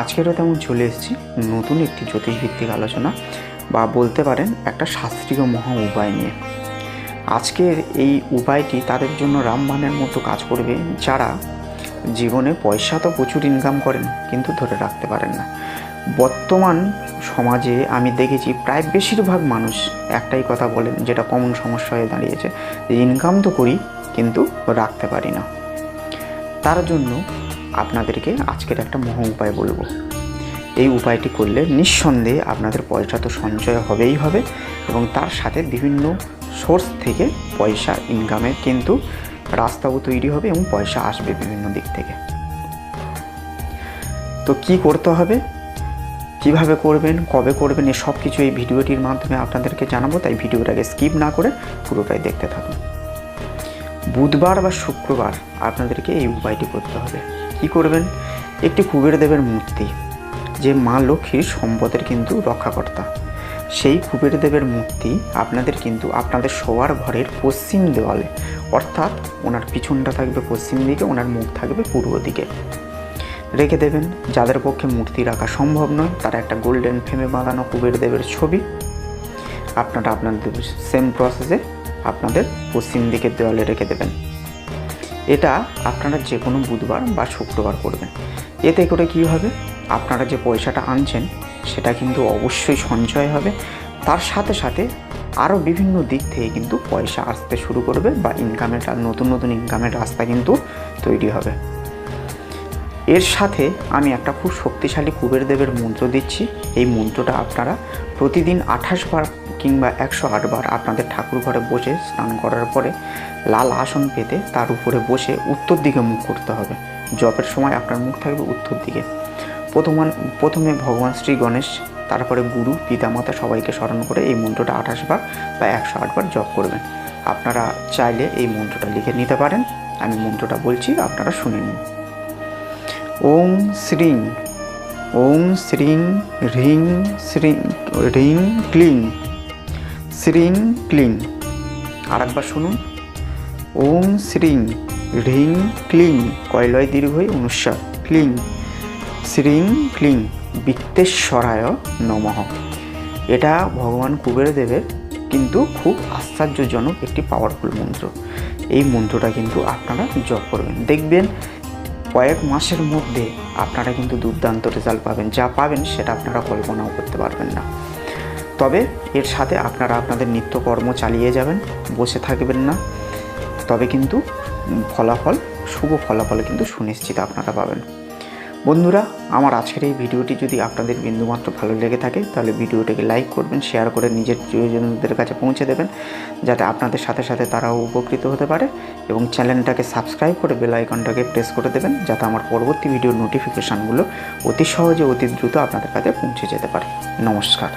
আজকেরও তেমন চলে এসেছি। নতুন একটি জ্যোতিষভিত্তিক আলোচনা বা বলতে পারেন একটা শাস্ত্রীয় মহা উপায় নিয়ে। আজকের এই উপায়টি তাদের জন্য রামবানের মতো কাজ করবে যারা জীবনে পয়সা তো প্রচুর ইনকাম করেন, কিন্তু ধরে রাখতে পারেন না। বর্তমান সমাজে আমি দেখেছি প্রায় বেশিরভাগ মানুষ একটাই কথা বলেন, যেটা কমন সমস্যা হয়ে দাঁড়িয়েছে, যে ইনকাম তো করি, কিন্তু রাখতে পারি না। তার জন্য আপনাদেরকে আজকের একটা মহা উপায় বলব। এই উপায়টি করলে নিঃসন্দেহে আপনাদের পয়সা তো সঞ্চয় হবেই হবে এবং তার সাথে বিভিন্ন সোর্স থেকে পয়সা ইনকামের কিন্তু রাস্তাও তৈরি হবে এবং পয়সা আসবে বিভিন্ন দিক থেকে। তো কি করতে হবে? কীভাবে করবেন? কবে করবেন? এ সব কিছু এই ভিডিওটির মাধ্যমে আপনাদেরকে জানাব, তাই ভিডিওটাকে স্কিপ না করে পুরোটাই দেখতে থাকুন। বুধবার বা শুক্রবার আপনাদেরকে এই উপায়টি করতে হবে। কি করবেন? একটি কুবের দেবের মূর্তি, যে মা লক্ষ্মীর সম্পদের কিন্তু রক্ষাকর্তা। সেই কুবের দেবের মূর্তি আপনাদের কিন্তু আপনাদের শোয়ার ঘরের পশ্চিম দেওয়ালে, অর্থাৎ ওনার পিছনটা থাকবে পশ্চিম দিকে, ওনার মুখ থাকবে পূর্ব দিকে। রেখে দেবেন, যাদের পক্ষে মূর্তি রাখা সম্ভব নয়, তারা একটা গোল্ডেন ফ্রেমে বাঁধানো কুবের দেবের ছবি। আপনারা আপনাদের সেম প্রসেসে আপনাদের পশ্চিম দিকের দেওয়ালে রেখে দেবেন। এটা আপনারা যে কোনো বুধবার বা শুক্রবার করবেন। এতে করে কী হবে? আপনারা যে পয়সাটা আনছেন, সেটা কিন্তু অবশ্যই সঞ্চয় হবে। তার সাথে সাথে আরও বিভিন্ন দিক থেকে কিন্তু পয়সা আসতে শুরু করবে বা ইনকামের নতুন নতুন ইনকামের রাস্তা কিন্তু তৈরি হবে। এর সাথে আমি একটা খুব শক্তিশালী কুবের দেবের মন্ত্র দিচ্ছি। এই মন্ত্রটা আপনারা প্রতিদিন আঠাশ বার কিংবা একশো আট বার আপনাদের ঠাকুর ঘরে বসে স্নান করার পরে লাল আসন পেতে তার উপরে বসে উত্তর দিকে মুখ করতে হবে। জপের সময় আপনার মুখ থাকবে উত্তর দিকে। প্রথম প্রথমে ভগবান শ্রী গণেশ, তারপরে গুরু, পিতামাতা সবাইকে স্মরণ করে এই মন্ত্রটা আঠাশ বার বা একশো বার জপ করবেন। আপনারা চাইলে এই মন্ত্রটা লিখে নিতে পারেন। আমি মন্ত্রটা বলছি, আপনারা শুনে নিন। ওং শ্রীং ওং শ্রীং হ্রিং শ্রীং হ্রিং ক্লিং, শ্রীং ক্লিং। আরেকবার শুনুন। ওং শ্রীং হ্রিং ক্লিং কয়লয় দীর্ঘই অনুস্বার, ক্লিং। শ্রীং ক্লিং বিত্তেশ্বরায় নমঃ। এটা ভগবান কুবের দেবের কিন্তু খুব আশ্চর্যজনক একটি পাওয়ারফুল মন্ত্র। এই মন্ত্রটা কিন্তু আপনারা জপ করবেন। দেখবেন কয়েক মাসের মধ্যে আপনারা কিন্তু দুর্দান্ত রেজাল্ট পাবেন। যা পাবেন সেটা আপনারা কল্পনাও করতে পারবেন না। তবে এর সাথে আপনারা আপনাদের নিত্যকর্ম চালিয়ে যাবেন, বসে থাকবেন না। তবে কিন্তু ফলাফল, শুভ ফলাফল কিন্তু সুনিশ্চিত আপনারা পাবেন। বন্ধুরা, আমার আজকের এই ভিডিওটি যদি আপনাদের বিন্দুমাত্র ভালো লেগে থাকে, তাহলে ভিডিওটাকে লাইক করবেন, শেয়ার করে নিজের প্রিয়জনদের কাছে পৌঁছে দেবেন, যাতে আপনাদের সাথে সাথে তারাও উপকৃত হতে পারে এবং চ্যানেলটাকে সাবস্ক্রাইব করে বেল আইকনটাকে প্রেস করে দেবেন, যাতে আমার পরবর্তী ভিডিওর নোটিফিকেশানগুলো অতি সহজে, অতি দ্রুত আপনাদের কাছে পৌঁছে যেতে পারে। নমস্কার।